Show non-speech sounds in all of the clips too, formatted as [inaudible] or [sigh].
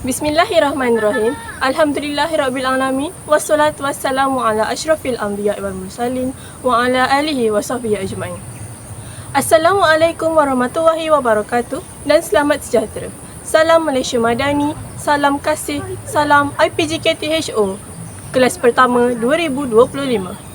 Bismillahirrahmanirrahim. Alhamdulillahirabbilalamin. Wassalatu wassalamu ala asyrafil anbiya wal mursalin wa ala alihi wa sahbihi ajmain. Assalamualaikum warahmatullahi wabarakatuh dan selamat sejahtera. Salam Malaysia Madani, salam kasih, salam IPGKTHO. Kelas pertama 2025.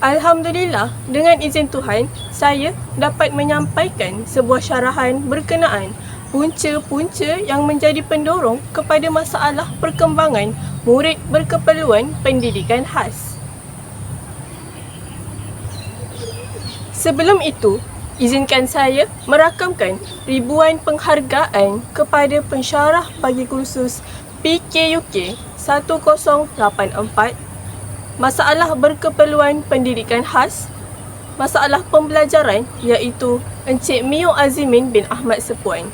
Alhamdulillah, dengan izin Tuhan, saya dapat menyampaikan sebuah syarahan berkenaan punca-punca yang menjadi pendorong kepada masalah perkembangan murid berkeperluan pendidikan khas. Sebelum itu, izinkan saya merakamkan ribuan penghargaan kepada pensyarah bagi kursus PKUK 1084 masalah berkeperluan pendidikan khas, masalah pembelajaran iaitu Encik Mio Azimin bin Ahmad Sepuan.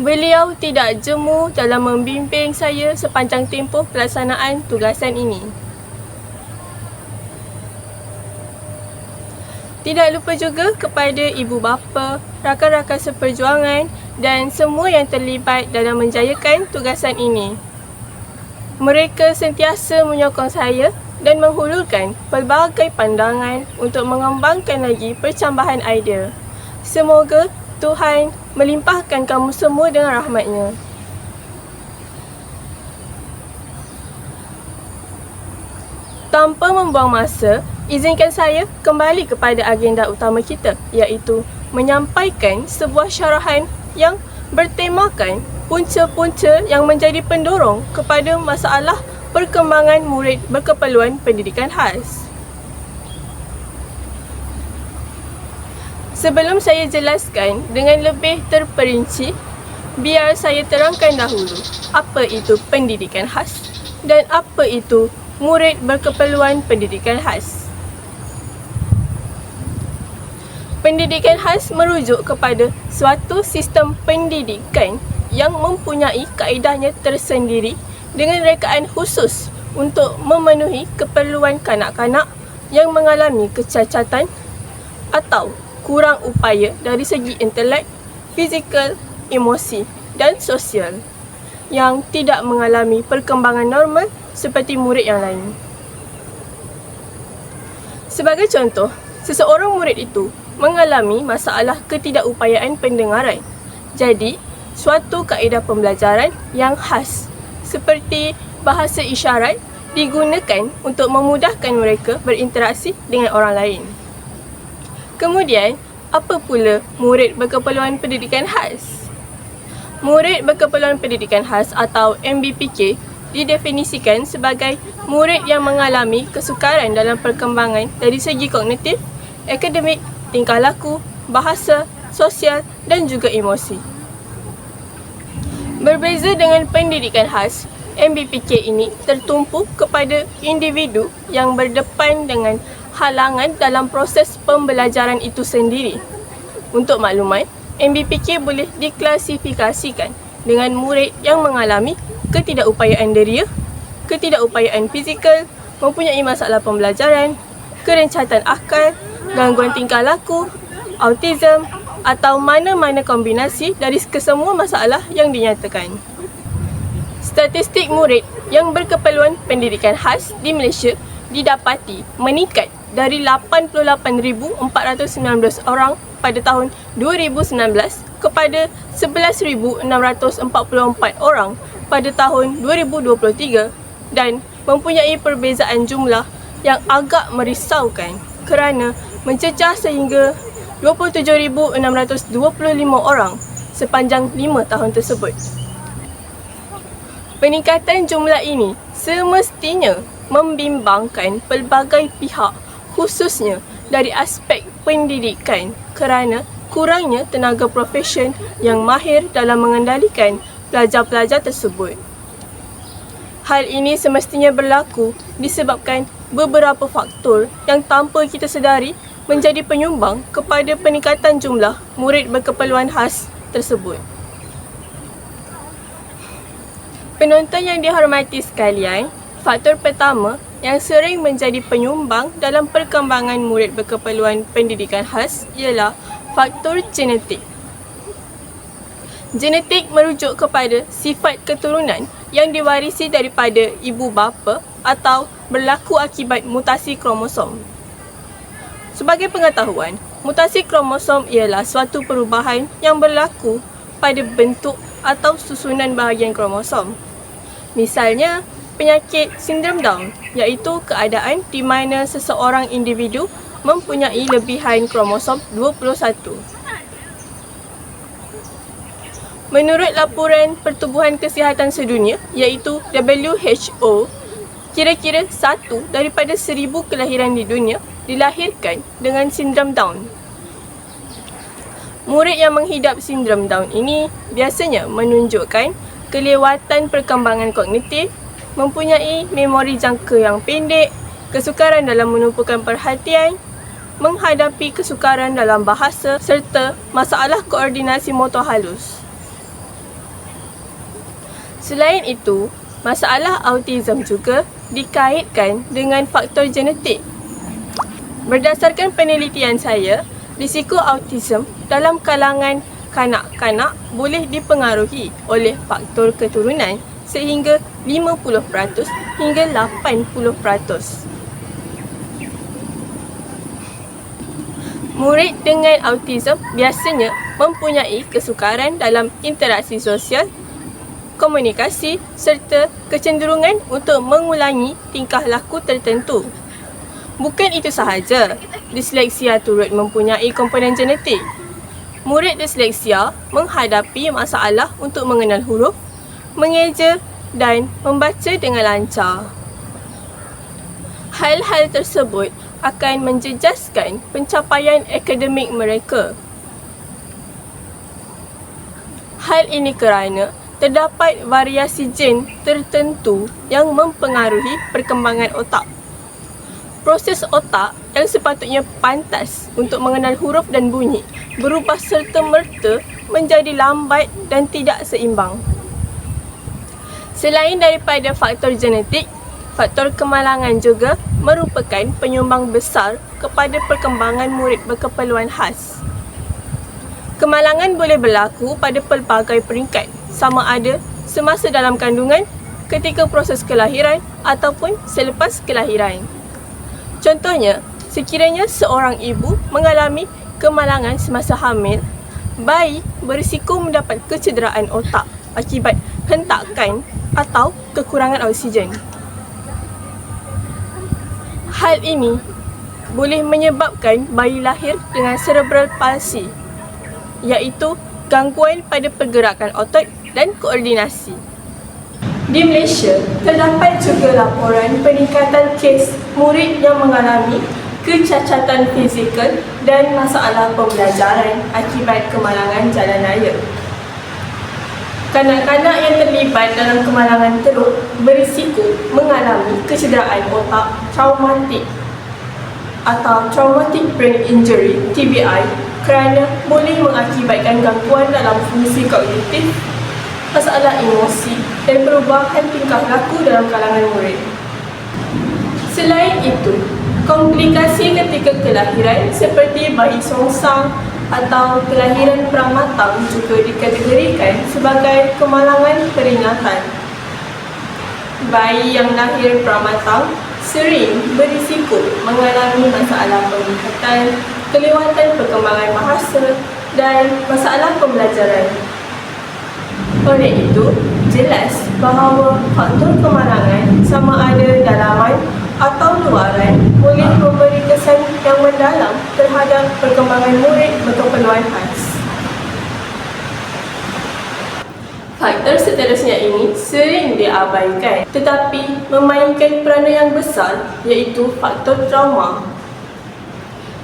Beliau tidak jemu dalam membimbing saya sepanjang tempoh pelaksanaan tugasan ini. Tidak lupa juga kepada ibu bapa, rakan-rakan seperjuangan dan semua yang terlibat dalam menjayakan tugasan ini. Mereka sentiasa menyokong saya dan menghulurkan pelbagai pandangan untuk mengembangkan lagi percambahan idea. Semoga Tuhan melimpahkan kamu semua dengan rahmatnya. Tanpa membuang masa, izinkan saya kembali kepada agenda utama kita iaitu menyampaikan sebuah syarahan yang bertemakan punca-punca yang menjadi pendorong kepada masalah perkembangan murid berkeperluan pendidikan khas. Sebelum saya jelaskan dengan lebih terperinci, biar saya terangkan dahulu apa itu pendidikan khas dan apa itu murid berkeperluan pendidikan khas. Pendidikan khas merujuk kepada suatu sistem pendidikan yang mempunyai kaedahnya tersendiri dengan rekaan khusus untuk memenuhi keperluan kanak-kanak yang mengalami kecacatan atau kurang upaya dari segi intelek, fizikal, emosi dan sosial yang tidak mengalami perkembangan normal seperti murid yang lain. Sebagai contoh, seseorang murid itu mengalami masalah ketidakupayaan pendengaran. Jadi, suatu kaedah pembelajaran yang khas seperti bahasa isyarat digunakan untuk memudahkan mereka berinteraksi dengan orang lain. Kemudian, apa pula murid berkeperluan pendidikan khas? Murid berkeperluan pendidikan khas atau MBPK didefinisikan sebagai murid yang mengalami kesukaran dalam perkembangan dari segi kognitif, akademik, tingkah laku, bahasa, sosial dan juga emosi. Berbeza dengan pendidikan khas, MBPK ini tertumpu kepada individu yang berdepan dengan halangan dalam proses pembelajaran itu sendiri. Untuk maklumat, MBPK boleh diklasifikasikan dengan murid yang mengalami ketidakupayaan deria, ketidakupayaan fizikal, mempunyai masalah pembelajaran, kerencatan akal, gangguan tingkah laku, autism, atau mana-mana kombinasi dari kesemua masalah yang dinyatakan. Statistik murid yang berkeperluan pendidikan khas di Malaysia didapati meningkat dari 88,419 orang pada tahun 2019 kepada 11,644 orang pada tahun 2023 dan mempunyai perbezaan jumlah yang agak merisaukan kerana mencecah sehingga 27,625 orang sepanjang 5 tahun tersebut. Peningkatan jumlah ini semestinya membimbangkan pelbagai pihak khususnya dari aspek pendidikan kerana kurangnya tenaga profesion yang mahir dalam mengendalikan pelajar-pelajar tersebut. Hal ini semestinya berlaku disebabkan beberapa faktor yang tanpa kita sedari menjadi penyumbang kepada peningkatan jumlah murid berkeperluan khas tersebut. Penonton yang dihormati sekalian, Faktor pertama yang sering menjadi penyumbang dalam perkembangan murid berkeperluan pendidikan khas ialah faktor genetik. Genetik merujuk kepada sifat keturunan yang diwarisi daripada ibu bapa atau berlaku akibat mutasi kromosom. Sebagai pengetahuan, mutasi kromosom ialah suatu perubahan yang berlaku pada bentuk atau susunan bahagian kromosom. Misalnya, penyakit sindrom Down iaitu keadaan di mana seseorang individu mempunyai lebihan kromosom 21. Menurut laporan Pertubuhan Kesihatan Sedunia iaitu WHO, kira-kira satu daripada seribu kelahiran di dunia dilahirkan dengan sindrom Down. Murid yang menghidap sindrom Down ini biasanya menunjukkan kelewatan perkembangan kognitif mempunyai memori jangka yang pendek, kesukaran dalam menumpukan perhatian, menghadapi kesukaran dalam bahasa serta masalah koordinasi motor halus. Selain itu, masalah autism juga dikaitkan dengan faktor genetik. Berdasarkan penelitian saya, risiko autism dalam kalangan kanak-kanak boleh dipengaruhi oleh faktor keturunan sehingga 50% hingga 80%. Murid dengan autism biasanya mempunyai kesukaran dalam interaksi sosial, komunikasi serta kecenderungan untuk mengulangi tingkah laku tertentu. Bukan itu sahaja, disleksia turut mempunyai komponen genetik. Murid disleksia menghadapi masalah untuk mengenal huruf, mengeja dan membaca dengan lancar. Hal-hal tersebut akan menjejaskan pencapaian akademik mereka. Hal ini kerana terdapat variasi gen tertentu yang mempengaruhi perkembangan otak. Proses otak yang sepatutnya pantas untuk mengenal huruf dan bunyi berubah serta-merta menjadi lambat dan tidak seimbang. Selain daripada faktor genetik, faktor kemalangan juga merupakan penyumbang besar kepada perkembangan murid berkeperluan khas. Kemalangan boleh berlaku pada pelbagai peringkat, sama ada semasa dalam kandungan, ketika proses kelahiran ataupun selepas kelahiran. Contohnya, sekiranya seorang ibu mengalami kemalangan semasa hamil, bayi berisiko mendapat kecederaan otak akibat hentakan atau kekurangan oksigen. Hal ini boleh menyebabkan bayi lahir dengan cerebral palsy iaitu gangguan pada pergerakan otot dan koordinasi. Di Malaysia, terdapat juga laporan peningkatan kes murid yang mengalami kecacatan fizikal dan masalah pembelajaran akibat kemalangan jalan raya. Kanak-kanak yang terlibat dalam kemalangan teruk berisiko mengalami kecederaan otak traumatik atau traumatic brain injury TBI kerana boleh mengakibatkan gangguan dalam fungsi kognitif, masalah emosi dan perubahan tingkah laku dalam kalangan murid. Selain itu, komplikasi ketika kelahiran seperti bayi songsang atau kelahiran pramatang juga dikategorikan sebagai kemalangan peringatan. Bayi yang lahir pramatang sering berisiko mengalami masalah penglihatan, kelewatan perkembangan bahasa dan masalah pembelajaran. Oleh itu, jelas bahawa faktor kemalangan sama ada dalaman atau luaran boleh memberi kesan yang mendalam terhadap perkembangan murid berkeperluan khas. Faktor seterusnya ini sering diabaikan tetapi memainkan peranan yang besar iaitu faktor trauma.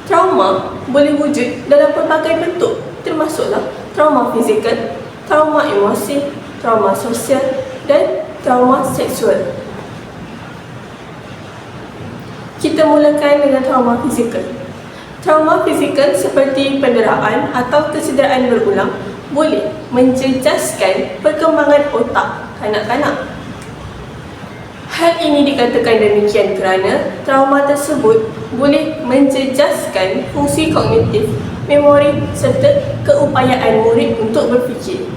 Trauma boleh wujud dalam pelbagai bentuk termasuklah trauma fizikal, trauma emosi, trauma sosial dan trauma seksual. Kita mulakan dengan trauma fizikal. Trauma fizikal seperti penderaan atau kecederaan berulang boleh menjejaskan perkembangan otak kanak-kanak. Hal ini dikatakan demikian kerana trauma tersebut boleh menjejaskan fungsi kognitif, memori serta keupayaan murid untuk berfikir.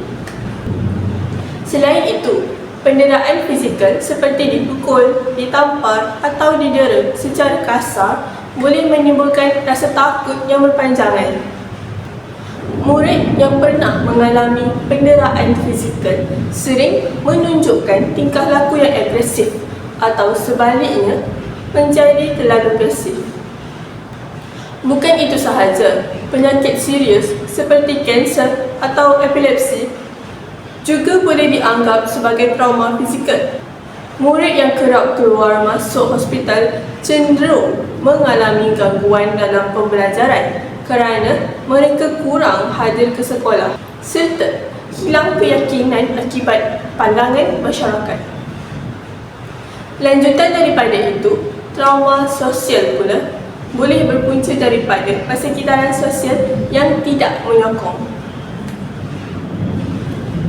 Selain itu, penderaan fizikal seperti dipukul, ditampar atau didera secara kasar boleh menimbulkan rasa takut yang berpanjangan. Murid yang pernah mengalami penderaan fizikal sering menunjukkan tingkah laku yang agresif atau sebaliknya menjadi terlalu pasif. Bukan itu sahaja, penyakit serius seperti kanser atau epilepsi juga boleh dianggap sebagai trauma fizikal. Murid yang kerap keluar masuk hospital cenderung mengalami gangguan dalam pembelajaran kerana mereka kurang hadir ke sekolah serta hilang keyakinan akibat pandangan masyarakat. Lanjutan daripada itu, trauma sosial pula boleh berpunca daripada persekitaran sosial yang tidak menyokong.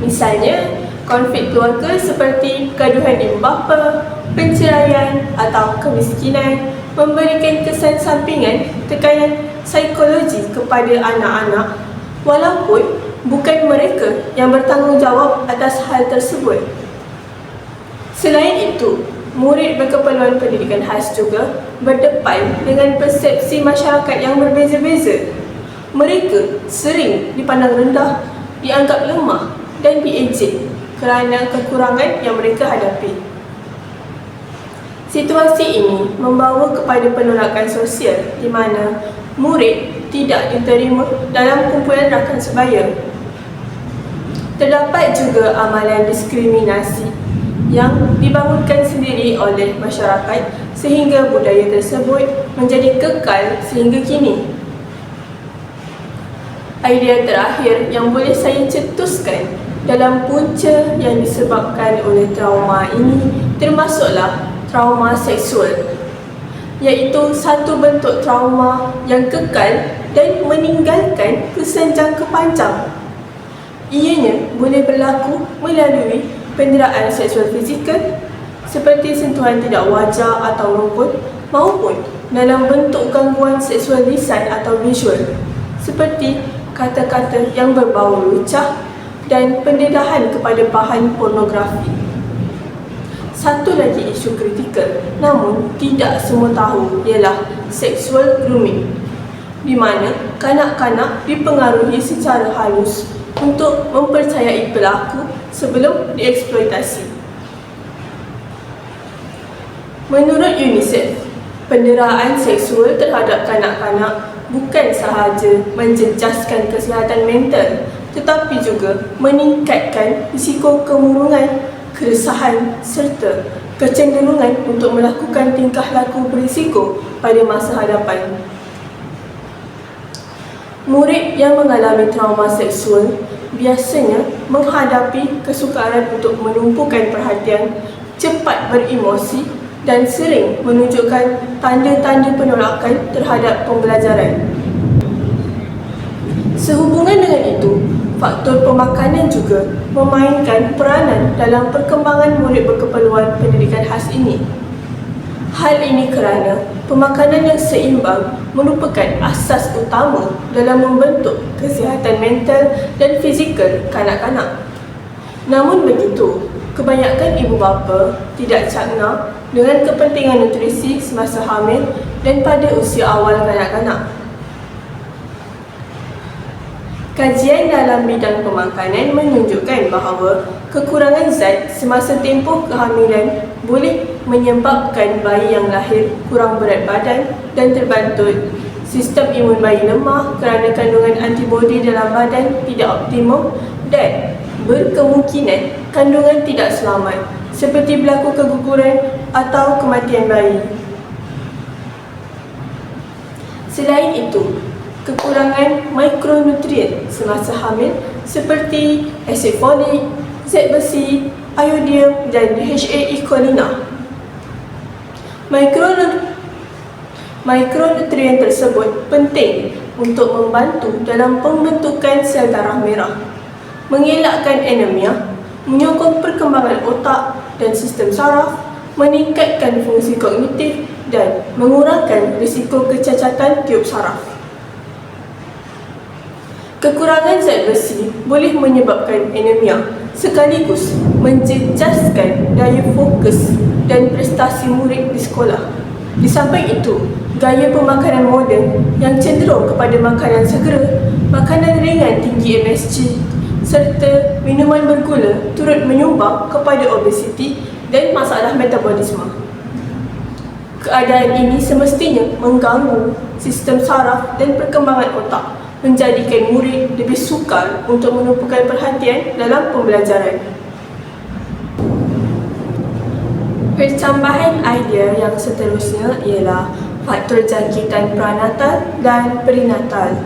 Misalnya, konflik keluarga seperti kegaduhan ibu bapa, penceraian atau kemiskinan memberikan kesan sampingan tekanan psikologi kepada anak-anak walaupun bukan mereka yang bertanggungjawab atas hal tersebut. Selain itu, murid berkeperluan pendidikan khas juga berdepan dengan persepsi masyarakat yang berbeza-beza. Mereka sering dipandang rendah, dianggap lemah dan diejek kerana kekurangan yang mereka hadapi. Situasi ini membawa kepada penolakan sosial di mana murid tidak diterima dalam kumpulan rakan sebaya. Terdapat juga amalan diskriminasi yang dibangunkan sendiri oleh masyarakat sehingga budaya tersebut menjadi kekal sehingga kini. Idea terakhir yang boleh saya cetuskan dalam punca yang disebabkan oleh trauma ini termasuklah trauma seksual iaitu satu bentuk trauma yang kekal dan meninggalkan kesan jangka panjang. Ianya boleh berlaku melalui penderaan seksual fizikal seperti sentuhan tidak wajar atau rumput maupun dalam bentuk gangguan seksual lisan atau visual seperti kata-kata yang berbau lucah dan pendedahan kepada bahan pornografi. Satu lagi isu kritikal namun tidak semua tahu ialah sexual grooming di mana kanak-kanak dipengaruhi secara halus untuk mempercayai pelaku sebelum dieksploitasi. Menurut UNICEF, penderaan seksual terhadap kanak-kanak bukan sahaja menjejaskan kesihatan mental tetapi juga meningkatkan risiko kemurungan, keresahan serta kecenderungan untuk melakukan tingkah laku berisiko pada masa hadapan. Murid yang mengalami trauma seksual biasanya menghadapi kesukaran untuk menumpukan perhatian, cepat beremosi dan sering menunjukkan tanda-tanda penolakan terhadap pembelajaran. Sehubungan dengan itu, faktor pemakanan juga memainkan peranan dalam perkembangan murid berkeperluan pendidikan khas ini. Hal ini kerana pemakanan yang seimbang merupakan asas utama dalam membentuk kesihatan mental dan fizikal kanak-kanak. Namun begitu, kebanyakan ibu bapa tidak cakna dengan kepentingan nutrisi semasa hamil dan pada usia awal kanak-kanak. Kajian dalam bidang pemakanan menunjukkan bahawa kekurangan zat semasa tempoh kehamilan boleh menyebabkan bayi yang lahir kurang berat badan dan terbantut. Sistem imun bayi lemah kerana kandungan antibodi dalam badan tidak optimum dan berkemungkinan kandungan tidak selamat seperti berlaku keguguran atau kematian bayi. Selain itu, kekurangan mikronutrien semasa hamil seperti asid folik, zat besi, iodium dan HAE cholina. Mikronutrien tersebut penting untuk membantu dalam pembentukan sel darah merah, mengelakkan anemia, menyokong perkembangan otak dan sistem saraf, meningkatkan fungsi kognitif dan mengurangkan risiko kecacatan tiup saraf. Kekurangan zat besi boleh menyebabkan anemia sekaligus menjejaskan daya fokus dan prestasi murid di sekolah. Di samping itu, gaya pemakanan moden yang cenderung kepada makanan segera, makanan ringan tinggi MSG serta minuman bergula turut menyumbang kepada obesiti dan masalah metabolisme. Keadaan ini semestinya mengganggu sistem saraf dan perkembangan otak menjadikan murid lebih sukar untuk menumpukan perhatian dalam pembelajaran. Pertambahan idea yang seterusnya ialah faktor jangkitan pranatal dan perinatal.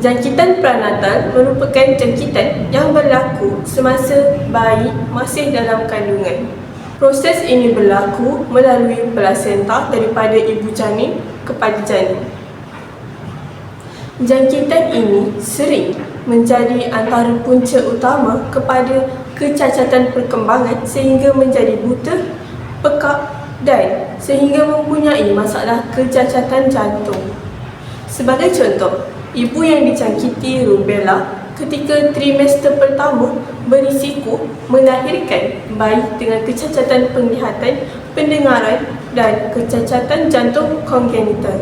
Jangkitan pranatal merupakan jangkitan yang berlaku semasa bayi masih dalam kandungan. Proses ini berlaku melalui plasenta daripada ibu janin kepada janin. Jangkitan ini sering menjadi antara punca utama kepada kecacatan perkembangan sehingga menjadi buta, pekak dan sehingga mempunyai masalah kecacatan jantung. Sebagai contoh, ibu yang dijangkiti rubella ketika trimester pertama berisiko melahirkan bayi dengan kecacatan penglihatan, pendengaran dan kecacatan jantung kongenital.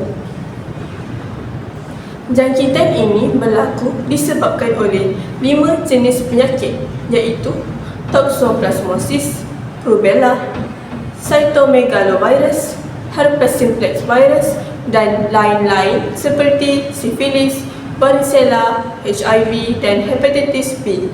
Jangkitan ini berlaku disebabkan oleh lima jenis penyakit iaitu toxoplasmosis, rubella, cytomegalovirus, herpes simplex virus dan lain-lain seperti sifilis, varicella, HIV dan hepatitis B.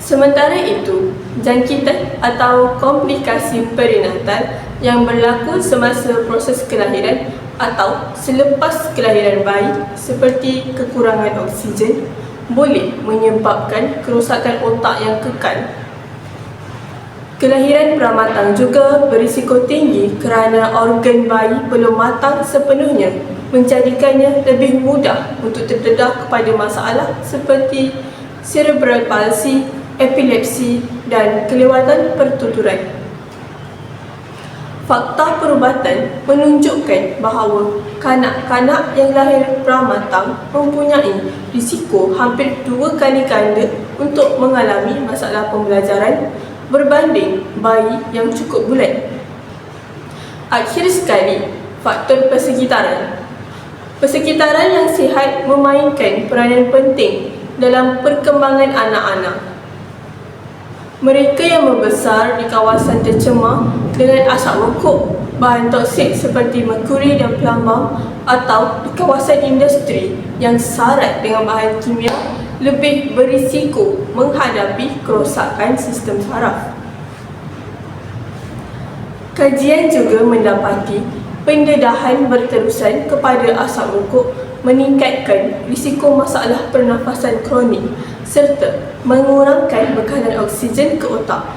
Sementara itu, jangkitan atau komplikasi perinatal yang berlaku semasa proses kelahiran atau selepas kelahiran bayi seperti kekurangan oksigen boleh menyebabkan kerosakan otak yang kekal. Kelahiran pramatang juga berisiko tinggi kerana organ bayi belum matang sepenuhnya menjadikannya lebih mudah untuk terdedah kepada masalah seperti cerebral palsy, epilepsi dan kelewatan pertuturan fakta perubatan menunjukkan bahawa kanak-kanak yang lahir pramatang mempunyai risiko hampir dua kali ganda untuk mengalami masalah pembelajaran berbanding bayi yang cukup bulat. Akhir sekali, faktor persekitaran. Persekitaran yang sihat memainkan peranan penting dalam perkembangan anak-anak mereka yang membesar di kawasan tercemar dengan asap rokok, bahan toksik seperti merkuri dan plumbum atau di kawasan industri yang syarat dengan bahan kimia lebih berisiko menghadapi kerosakan sistem saraf. Kajian juga mendapati pendedahan berterusan kepada asap rokok meningkatkan risiko masalah pernafasan kronik serta mengurangkan bekalan oksigen ke otak.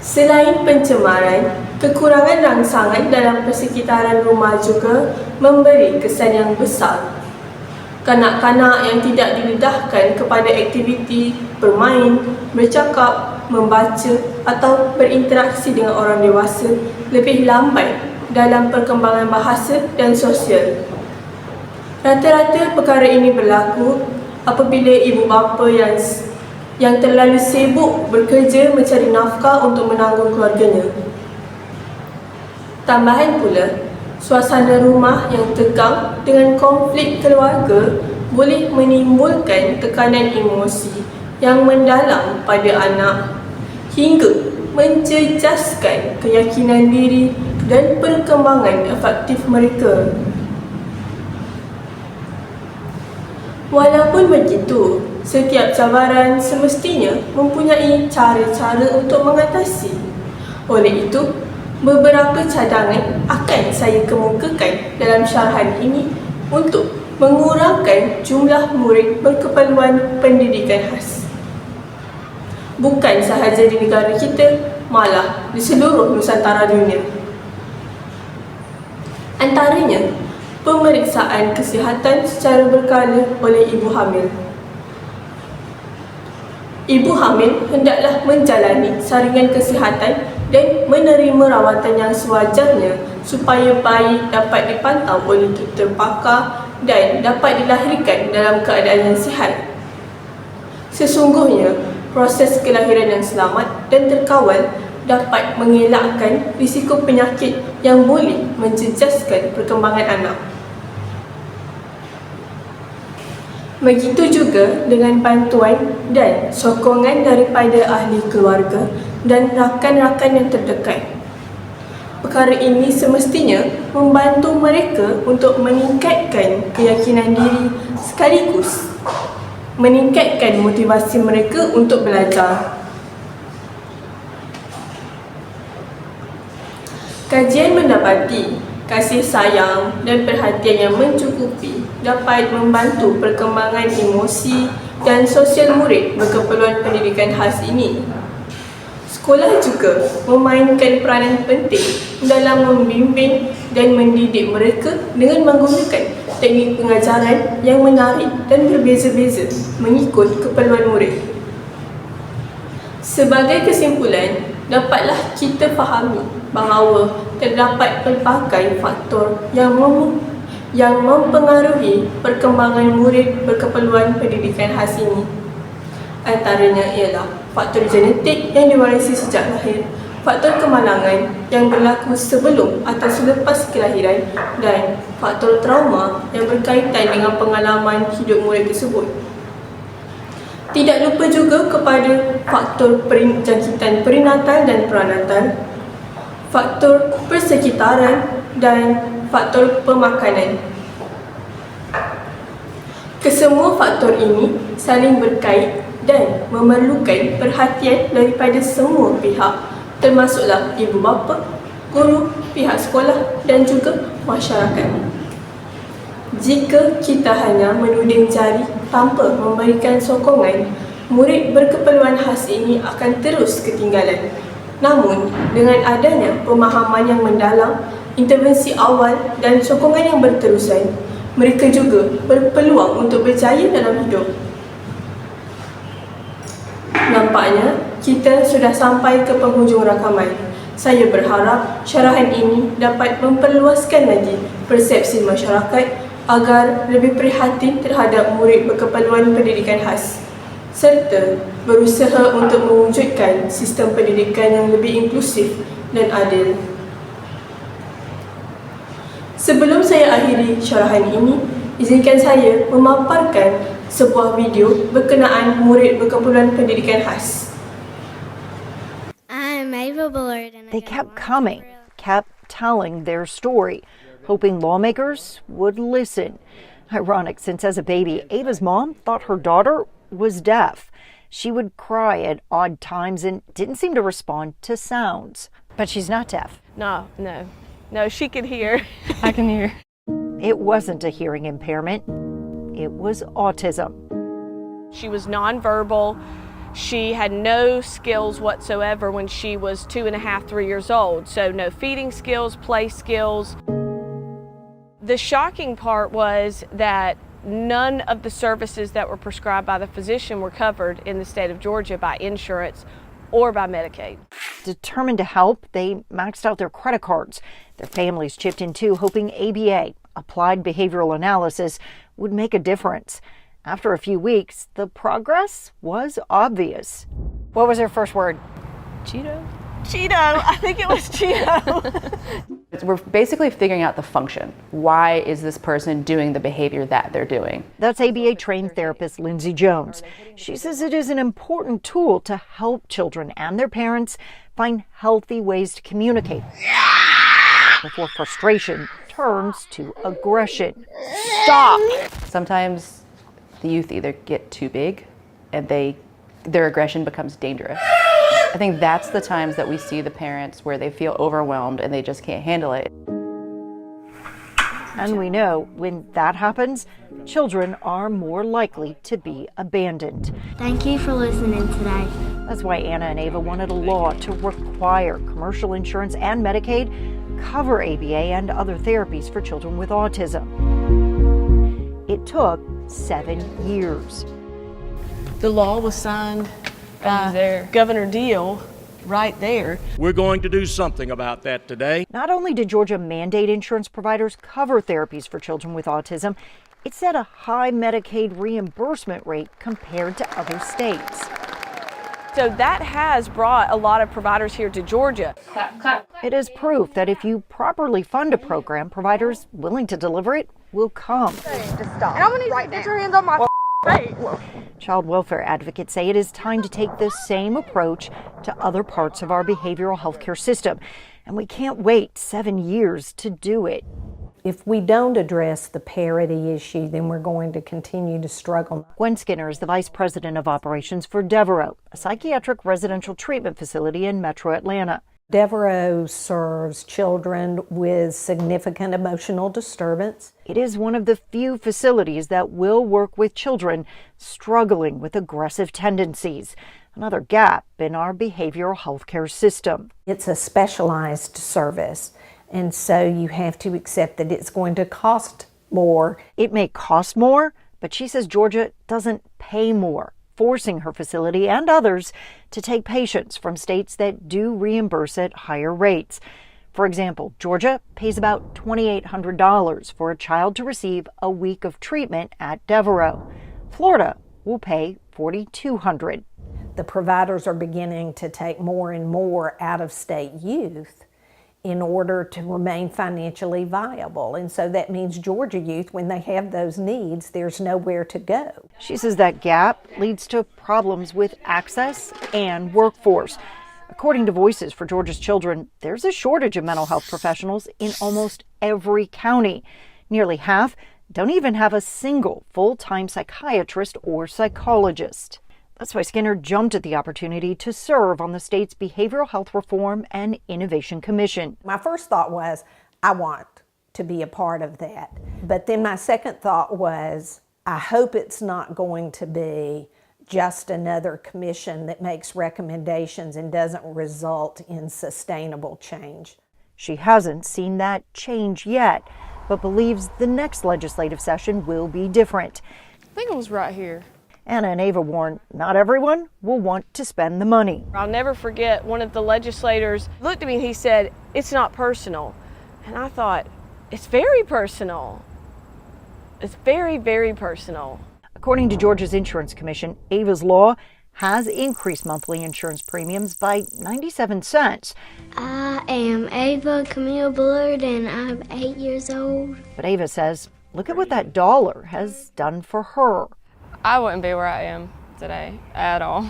Selain pencemaran, kekurangan rangsangan dalam persekitaran rumah juga memberi kesan yang besar. Kanak-kanak yang tidak didedahkan kepada aktiviti bermain, bercakap, membaca atau berinteraksi dengan orang dewasa lebih lambat dalam perkembangan bahasa dan sosial. Rata-rata perkara ini berlaku apabila ibu bapa yang yang terlalu sibuk bekerja mencari nafkah untuk menanggung keluarganya. Tambahan pula, suasana rumah yang tegang dengan konflik keluarga boleh menimbulkan tekanan emosi yang mendalam pada anak hingga menjejaskan keyakinan diri dan perkembangan efektif mereka. Walaupun begitu, setiap cabaran semestinya mempunyai cara-cara untuk mengatasi. Oleh itu, beberapa cadangan akan saya kemukakan dalam syarahan ini untuk mengurangkan jumlah murid berkeperluan pendidikan khas. Bukan sahaja di negara kita, malah di seluruh Nusantara dunia. Antaranya, pemeriksaan kesihatan secara berkala oleh ibu hamil. Ibu hamil hendaklah menjalani saringan kesihatan dan menerima rawatan yang sewajarnya supaya bayi dapat dipantau oleh doktor pakar dan dapat dilahirkan dalam keadaan yang sihat. Sesungguhnya, proses kelahiran yang selamat dan terkawal dapat mengelakkan risiko penyakit yang boleh menjejaskan perkembangan anak. Begitu juga dengan bantuan dan sokongan daripada ahli keluarga dan rakan-rakan yang terdekat. Perkara ini semestinya membantu mereka untuk meningkatkan keyakinan diri sekaligus meningkatkan motivasi mereka untuk belajar. Kajian mendapati kasih sayang dan perhatian yang mencukupi dapat membantu perkembangan emosi dan sosial murid berkeperluan pendidikan khas ini. Sekolah juga memainkan peranan penting dalam membimbing dan mendidik mereka dengan menggunakan teknik pengajaran yang menarik dan berbeza-beza mengikut keperluan murid. Sebagai kesimpulan, dapatlah kita fahami bahawa terdapat pelbagai faktor yang mem yang mempengaruhi perkembangan murid berkeperluan pendidikan khas ini. Antaranya ialah faktor genetik yang diwarisi sejak lahir, faktor kemalangan yang berlaku sebelum atau selepas kelahiran dan faktor trauma yang berkaitan dengan pengalaman hidup murid tersebut. Tidak lupa juga kepada faktor jangkitan perinatal dan peranatal, faktor persekitaran dan faktor pemakanan. Kesemua faktor ini saling berkait dan memerlukan perhatian daripada semua pihak termasuklah ibu bapa, guru, pihak sekolah dan juga masyarakat. Jika kita hanya menuding jari tanpa memberikan sokongan, murid berkeperluan khas ini akan terus ketinggalan. Namun, dengan adanya pemahaman yang mendalam, intervensi awal dan sokongan yang berterusan, mereka juga berpeluang untuk berjaya dalam hidup. Nampaknya, kita sudah sampai ke penghujung rakaman. Saya berharap syarahan ini dapat memperluaskan lagi persepsi masyarakat agar lebih prihatin terhadap murid berkeperluan pendidikan khas serta berusaha untuk mewujudkan sistem pendidikan yang lebih inklusif dan adil. Sebelum saya akhiri syarahan ini, izinkan saya memaparkan sebuah video berkenaan murid berkeperluan pendidikan khas. They kept coming, kept telling their story, hoping lawmakers would listen. Ironic, since as a baby, Ava's mom thought her daughter was deaf. She would cry at odd times and didn't seem to respond to sounds. But she's not deaf. No, no. No, she can hear. I can hear. It wasn't a hearing impairment, it was autism. She was nonverbal. She had no skills whatsoever when she was two and a half, three years old. So, no feeding skills, play skills. The shocking part was that none of the services that were prescribed by the physician were covered in the state of Georgia by insurance or by Medicaid. Determined to help, they maxed out their credit cards. Their families chipped in too, hoping ABA, applied behavioral analysis, would make a difference. After a few weeks, the progress was obvious. What was her first word? Cheeto? Cheeto. I think it was Cheeto. [laughs] We're basically figuring out the function. Why is this person doing the behavior that they're doing? That's ABA trained therapist Lindsay Jones. She says it is an important tool to help children and their parents find healthy ways to communicate before frustration turns to aggression. Stop. Sometimes the youth either get too big and they their aggression becomes dangerous. I think that's the times that we see the parents where they feel overwhelmed and they just can't handle it. And we know when that happens, children are more likely to be abandoned. Thank you for listening today. That's why Anna and Ava wanted a law to require commercial insurance and Medicaid cover ABA and other therapies for children with autism. It took seven years. The law was signed uh, there. Governor Deal right there. We're going to do something about that today. Not only did Georgia mandate insurance providers cover therapies for children with autism, it set a high Medicaid reimbursement rate compared to other states. So that has brought a lot of providers here to Georgia. It is proof that if you properly fund a program, providers willing to deliver it will come. Child welfare advocates say it is time to take the same approach to other parts of our behavioral health care system, and we can't wait seven years to do it. If we don't address the parity issue, then we're going to continue to struggle. Gwen Skinner is the vice president of operations for Devereaux, a psychiatric residential treatment facility in metro Atlanta. Devereaux serves children with significant emotional disturbance. It is one of the few facilities that will work with children struggling with aggressive tendencies, another gap in our behavioral health care system. It's a specialized service, and so you have to accept that it's going to cost more. It may cost more, but she says Georgia doesn't pay more, forcing her facility and others to take patients from states that do reimburse at higher rates. For example, Georgia pays about $2,800 for a child to receive a week of treatment at Devereaux. Florida will pay 4,200. The providers are beginning to take more and more out of state youth in order to remain financially viable. And so that means Georgia youth, when they have those needs, there's nowhere to go. She says that gap leads to problems with access and workforce. According to Voices for Georgia's Children, there's a shortage of mental health professionals in almost every county. Nearly half don't even have a single full time psychiatrist or psychologist. That's why Skinner jumped at the opportunity to serve on the state's Behavioral Health Reform and Innovation Commission. My first thought was, I want to be a part of that. But then my second thought was, I hope it's not going to be just another commission that makes recommendations and doesn't result in sustainable change. She hasn't seen that change yet, but believes the next legislative session will be different. I think it was right here. Anna and Ava warn not everyone will want to spend the money. I'll never forget one of the legislators looked at me and he said, It's not personal. And I thought, It's very personal. It's very, very personal. According to Georgia's Insurance Commission, Ava's law has increased monthly insurance premiums by 97 cents. I am Ava Camille Bullard and I'm eight years old. But Ava says, look at what that dollar has done for her. I wouldn't be where I am today at all.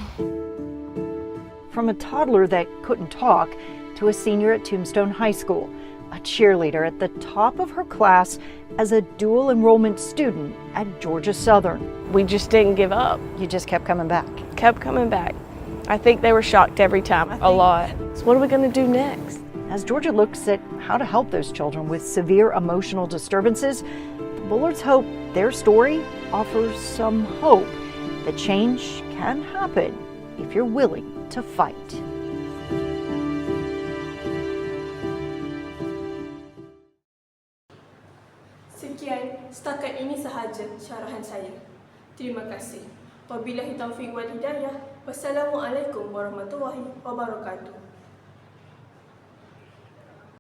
From a toddler that couldn't talk to a senior at Tombstone High School, a cheerleader at the top of her class as a dual enrollment student at Georgia Southern. We just didn't give up, You just kept coming back. kept coming back. I think they were shocked every time. A lot. So what are we going to do next? As Georgia looks at how to help those children with severe emotional disturbances, the Bullards hope their story offers some hope that change can happen if you're willing to fight. Sekian, setakat ini sahaja syarahan saya. Terima kasih. Wabillahi taufiq wal hidayah. Wassalamualaikum warahmatullahi wabarakatuh.